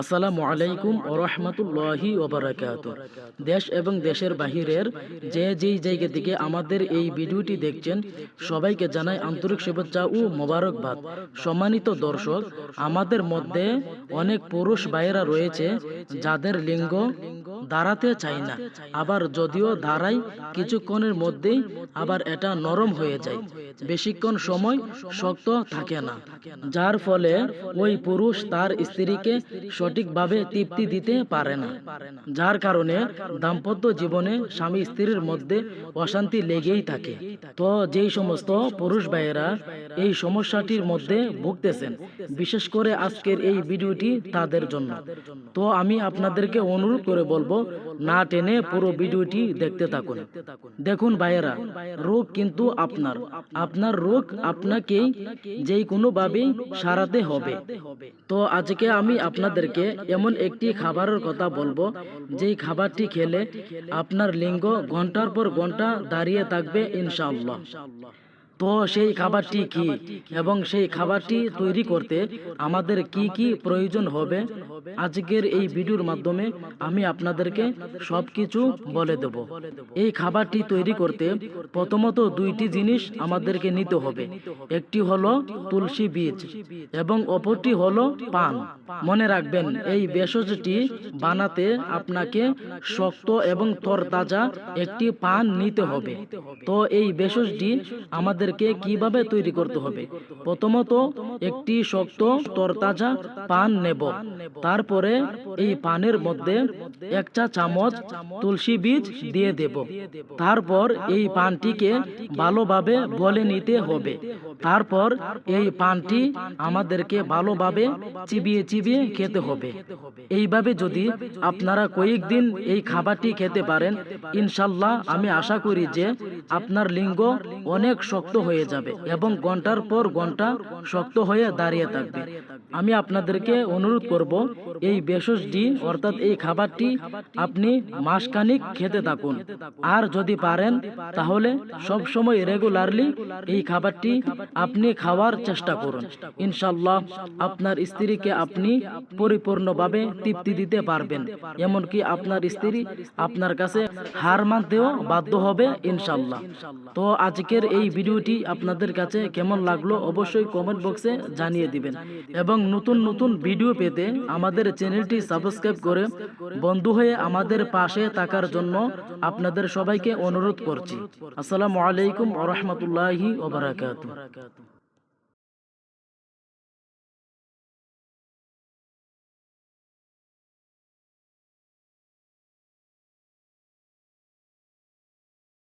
আসসালামু আলাইকুম ও রহমতুল্লাহি ওবরাকাত দেশ এবং দেশের বাহিরের যে যেই জায়গা থেকে আমাদের এই ভিডিওটি দেখছেন, সবাইকে জানাই আন্তরিক শুভেচ্ছা ও মোবারকবাদ। সম্মানিত দর্শক, আমাদের মধ্যে অনেক পুরুষ ভাইয়েরা রয়েছে, যাদের লিঙ্গ দাঁড়াতে চাই না। আবার যদিও দাঁড়ায় কিছুক্ষণের মধ্যেই আবার এটা নরম হয়ে যায়। বেশিক্ষণ সময় শক্ত থাকে না। যার ফলে ওই পুরুষ তার স্ত্রীকে সঠিকভাবে তৃপ্তি দিতে পারে না। যার কারণে দাম্পত্য জীবনে স্বামী স্ত্রীর মধ্যে অশান্তি লেগেই থাকে। তো যেই সমস্ত পুরুষ ভাইয়েরা এই সমস্যাটির মধ্যে ভুগতেছেন, বিশেষ করে আজকের এই ভিডিওটি তাদের জন্য। তো আমি আপনাদেরকে অনুরোধ করে বলব না টেনে পুরো ভিডিওটি দেখতে থাকুন। দেখুন ভাইয়েরা, রোগ কিন্তু আপনার। আপনার রোগ আপনাকেই যে কোনো ভাবেই সারাতে হবে। তো আজকে আমি আপনাদেরকে এমন একটি খাবারের কথা বলব, যেই খাবারটি খেলে আপনার লিঙ্গ ঘণ্টার পর ঘণ্টা দাঁড়িয়ে থাকবে ইনশাআল্লাহ। তো সেই খাবারটি কি? এবং সেই খাবারটি তৈরি করতে আমাদের কি কি প্রয়োজন হবে? আজকের এই ভিডিওর মাধ্যমে আমি আপনাদেরকে সব কিছু বলে দেব। এই খাবারটি তৈরি করতে প্রথমত দুইটি জিনিস আমাদেরকে নিতে হবে। একটি হলো তুলসী বীজ এবং অপরটি হলো পান। মনে রাখবেন, এই ভেষজটি বানাতে আপনাকে শক্ত এবং তরতাজা একটি পান নিতে হবে। তো এই ভেষজটি আমাদেরকে কীভাবে তৈরি করতে হবে? প্রথমত, একটি শক্ত, তরতাজা পান নেব। তারপরে এই পানের মধ্যে এক চা চামচ তুলসী বীজ দিয়ে দেব। তারপর এই পানটিকে ভালোভাবে বলে নিতে হবে। তারপর এই পানটি আমাদেরকে ভালোভাবে চিবিয়ে চিবিয়ে খেতে হবে। এইভাবে যদি আপনারা কয়েকদিন এই খাবারটি খেতে পারেন, ইনশাল্লাহ আমি আশা করি যে আপনার লিঙ্গ অনেক শক্ত হয়ে যাবে এবং ঘণ্টার পর ঘণ্টা শক্ত হয়ে দাঁড়িয়ে থাকবে। আমি আপনাদেরকে অনুরোধ করব, এই ভেষজটি অর্থাৎ এই খাবারটি আপনি মাসখানিক খেতে থাকুন। আর যদি পারেন, তাহলে সব সময় রেগুলারলি এই খাবারটি আপনি খাওয়ার চেষ্টা করুন। ইনশাল্লাহ আপনার স্ত্রীকে আপনি পরিপূর্ণভাবে তৃপ্তি দিতে পারবেন। এমনকি আপনার স্ত্রী আপনার কাছে হার মানতেও বাধ্য হবে ইনশাল্লাহ তো আজকের এই ভিডিওটি আপনাদের কাছে কেমন লাগল অবশ্যই কমেন্ট বক্সে জানিয়ে দিবেন। এবং নতুন নতুন ভিডিও পেতে আমাদের চ্যানেলটি সাবস্ক্রাইব করে বন্ধু হয়ে আমাদের পাশে থাকার জন্য আপনাদের সবাইকে অনুরোধ করছি। আসসালামু আলাইকুম ওরহমতুল্লাহি ওবরাকাতু